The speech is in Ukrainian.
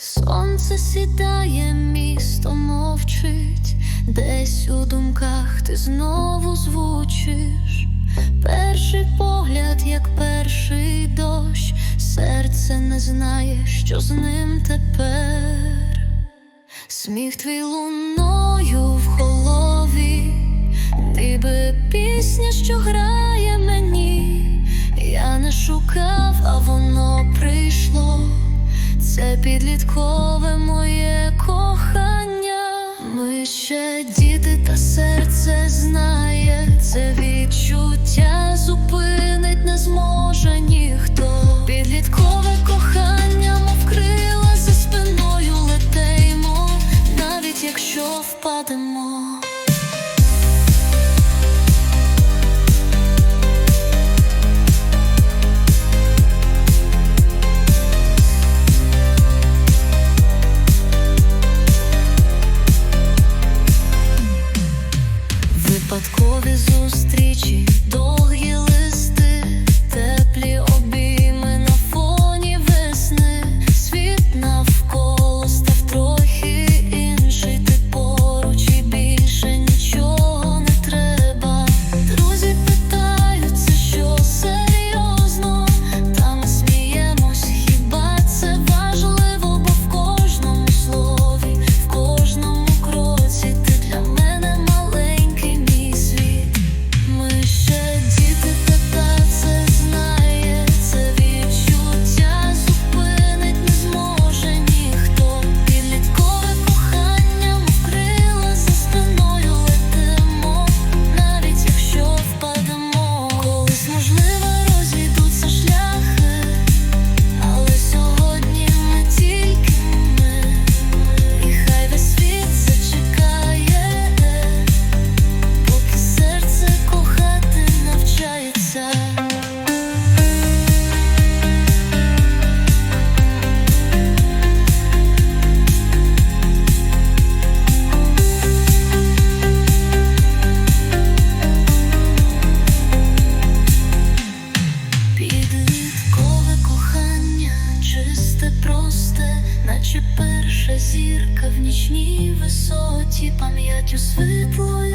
Сонце сідає, місто мовчить, десь у думках ти знову звучиш. Перший погляд, як перший дощ, серце не знає, що з ним тепер. Сміх твій луною в голові, ніби пісня, що грає. це підліткове просте, наче перша зірка в нічній висоті, пам'ятю світлою.